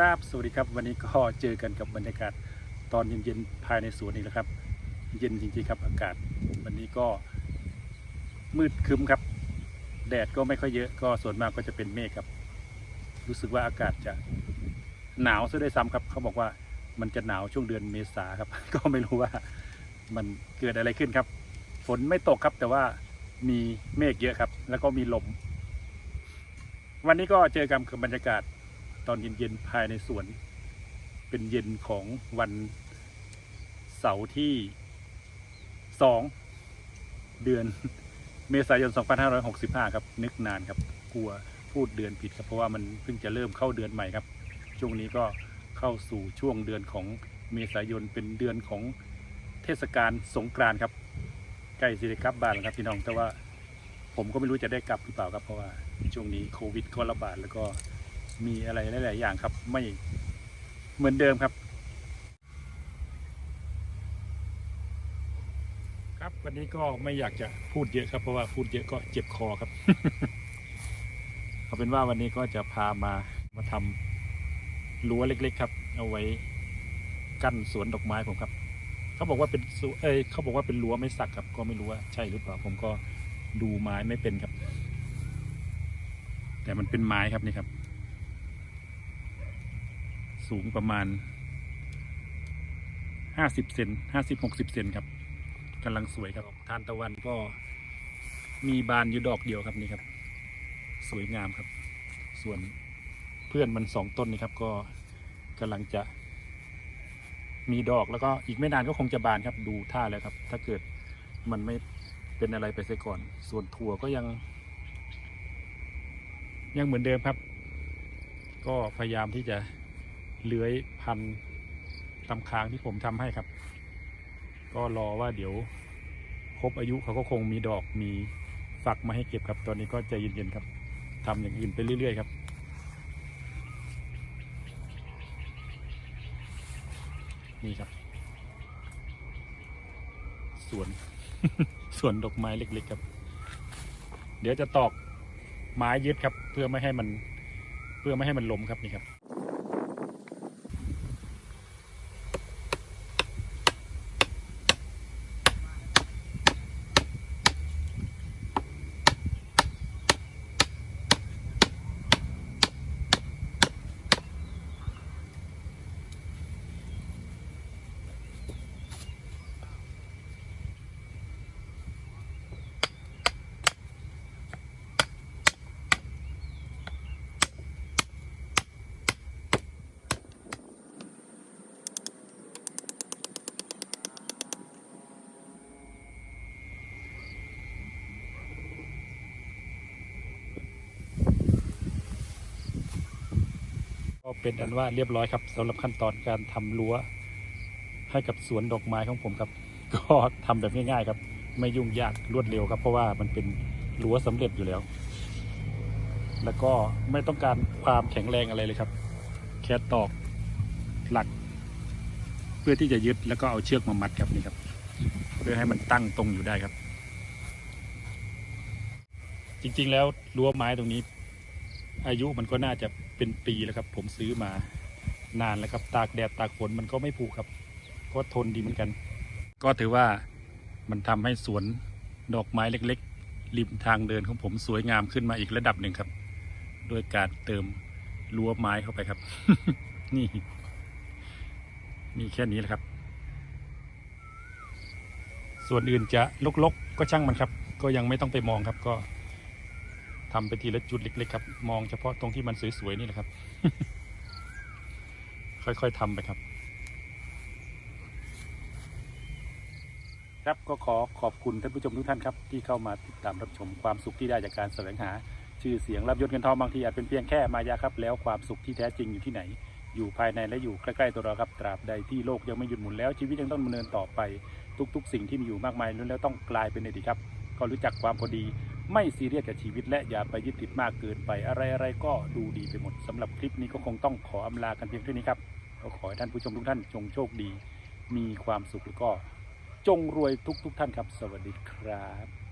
ครับ สวัสดีครับ วันนี้ก็เจอกันกับบรรยากาศตอนเย็นๆภายในสวนอีกแล้วครับ เย็นจริงๆครับอากาศ วันนี้ก็มืดครึ้มครับ แดดก็ไม่ค่อยเยอะก็ส่วนมากก็จะเป็นเมฆครับ รู้สึกว่าอากาศจะหนาวซะด้วยซ้ำครับ เขาบอกว่ามันจะหนาวช่วงเดือนเมษาครับ ก็ไม่รู้ว่ามันเกิดอะไรขึ้นครับ ฝนไม่ตกครับแต่ว่ามีเมฆเยอะครับ แล้วก็มีลม วันนี้ก็เจอกันกับบรรยากาศ ตอนเย็นๆภายในสวน เป็นเย็นของวันเสาร์ที่สองเดือนเมษายน 2565 ครับ นึกนานครับ กลัวพูดเดือนผิดครับเพราะว่ามันเพิ่งจะเริ่มเข้าเดือนใหม่ครับ ช่วงนี้ก็เข้าสู่ช่วงเดือนของเมษายนเป็นเดือนของเทศกาลสงกรานต์ครับ ใกล้สิได้กลับบ้านแล้วครับพี่น้องแต่ว่าผมก็ไม่รู้จะได้กลับหรือเปล่าครับเพราะว่าช่วงนี้โควิดก็ระบาดแล้วก็ มีอะไรหลาย ๆ อย่างครับ ไม่เหมือนเดิมครับ ครับวันนี้ก็ไม่อยากจะพูดเยอะครับ เพราะว่าพูดเยอะก็เจ็บคอครับ เอาเป็นว่าวันนี้ก็จะพามามาทำรั้วเล็ก ๆ ครับ เอาไว้กั้นสวนดอกไม้ผมครับเขาบอกว่าเป็นสวนเอ้ยเขาบอกว่าเป็นรั้วไม่สักครับ ก็ไม่รู้ว่าใช่หรือเปล่า ผมก็ดูไม้ไม่เป็นครับ แต่มันเป็นไม้ครับนี่ครับ สูงประมาณห้าสิบเซนห้าสิบหกสิบเซนครับกำลังสวยครับทานตะวันก็มีบานอยู่ดอกเดียวครับนี่ครับ สวยงามครับ ส่วนเพื่อนมันสองต้นนี่ครับ ก็กำลังจะ มีดอกแล้วก็อีกไม่นานก็คงจะบานครับ ดูท่าแล้วครับ ถ้าเกิดมันไม่เป็นอะไรไปเสียก่อน ส่วนถั่วก็ยัง ยังเหมือนเดิมครับ ก็พยายามที่จะ เลื้อยพันตำค้างที่ผมทำให้ครับ ก็รอว่าเดี๋ยวครบอายุเขาก็คงมีดอกมีฝักมาให้เก็บครับ ตอนนี้ก็ใจเย็นๆครับทำอย่างอื่นไปเรื่อยๆครับนี่ครับ สวน สวนดอกไม้เล็ก ๆ ครับ เดี๋ยวจะตอกไม้ยึดครับ เพื่อไม่ให้มัน เพื่อไม่ให้มันล้มครับนี่ครับ ก็เป็นอันว่าเรียบร้อยครับสำหรับขั้นตอนการทำรั้ว ให้กับสวนดอกไม้ของผมครับ ก็ทำแบบง่ายๆครับ ไม่ยุ่งยากรวดเร็วครับ เพราะว่ามันเป็นรั้วสำเร็จอยู่แล้ว แล้วก็ไม่ต้องการความแข็งแรงอะไรเลยครับ แค่ตอกหลัก เพื่อที่จะยึดแล้วก็เอาเชือกมามัดครับนี่ครับ เพื่อให้มันตั้งตรงอยู่ได้ครับ จริงๆแล้วรั้วไม้ตรงนี้ อายุมันก็น่าจะเป็นปีแล้วครับ ผมซื้อมานานแล้วครับ ตากแดดตากฝนมันก็ไม่ผุครับ ก็ทนดีเหมือนกัน ก็ถือว่ามันทำให้สวนดอกไม้เล็ก ๆ ริมทางเดินของผมสวยงามขึ้นมาอีกระดับหนึ่งครับ โดยการเติมรั้วไม้เข้าไปครับ นี่ มีแค่นี้แหละครับ ส่วนอื่นจะลกๆก็ช่างมันครับ ก็ยังไม่ต้องไปมองครับก็ ทำไปทีละจุดเล็กๆครับ มองเฉพาะตรงที่มันสวยๆนี่แหละครับ ค่อยๆทำไปครับ ครับก็ขอขอบคุณท่านผู้ชมทุกท่านครับที่เข้ามาติดตามรับชมความสุขที่ได้จากการแสวงหา ชื่อเสียงรับยศเงินทองบางทีอาจเป็นเพียงแค่มายาครับ แล้วความสุขที่แท้จริงอยู่ที่ไหน อยู่ภายในและอยู่ใกล้ๆตัวเราครับตราบใดที่โลกยังไม่หยุดหมุนแล้วชีวิตยังต้องดำเนินต่อไปทุก ๆ สิ่งที่มีอยู่มากมายล้วนแล้วต้องกลายเป็นอดีตครับ ก็รู้จักความพอดี ไม่ซีเรียสกับชีวิตและอย่าไปยึดติดมากเกินไปอะไรๆก็ดูดีไปหมดสำหรับคลิปนี้ก็คงต้องขออำลากันเพียงเท่านี้ครับก็ขอให้ท่านผู้ชมทุกท่านจงโชคดี มีความสุขแล้วก็จงรวยทุกๆท่านครับ สวัสดีครับ